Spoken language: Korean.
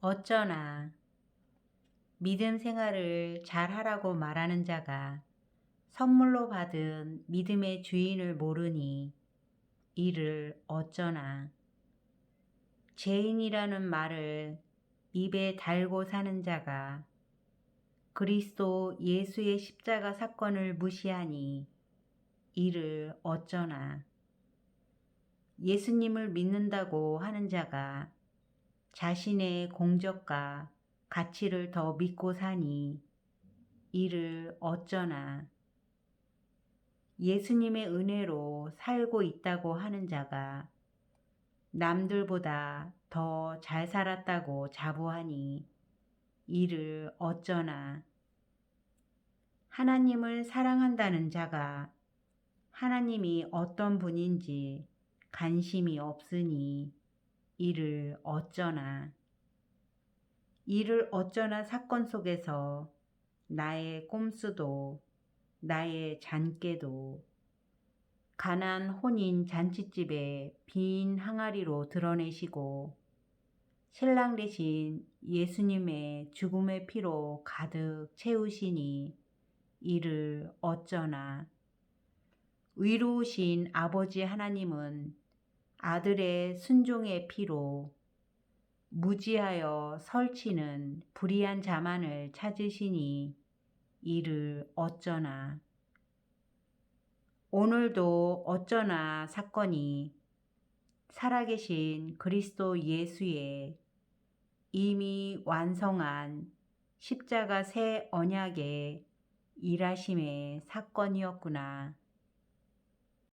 어쩌나 믿음 생활을 잘 하라고 말하는 자가 선물로 받은 믿음의 주인을 모르니 이를 어쩌나. 죄인이라는 말을 입에 달고 사는 자가 그리스도 예수의 십자가 사건을 무시하니 이를 어쩌나. 예수님을 믿는다고 하는 자가 자신의 공적과 가치를 더 믿고 사니 이를 어쩌나? 예수님의 은혜로 살고 있다고 하는 자가 남들보다 더 잘 살았다고 자부하니 이를 어쩌나? 하나님을 사랑한다는 자가 하나님이 어떤 분인지 관심이 없으니 이를 어쩌나 이를 어쩌나 사건 속에서 나의 꼼수도 나의 잔깨도 가난 혼인 잔치집에 빈 항아리로 드러내시고 신랑 대신 예수님의 죽음의 피로 가득 채우시니 이를 어쩌나. 의로우신 아버지 하나님은 아들의 순종의 피로 무지하여 설치는 불의한 자만을 찾으시니 이를 어쩌나 오늘도 어쩌나 사건이 살아계신 그리스도 예수의 이미 완성한 십자가 새 언약의 일하심의 사건이었구나.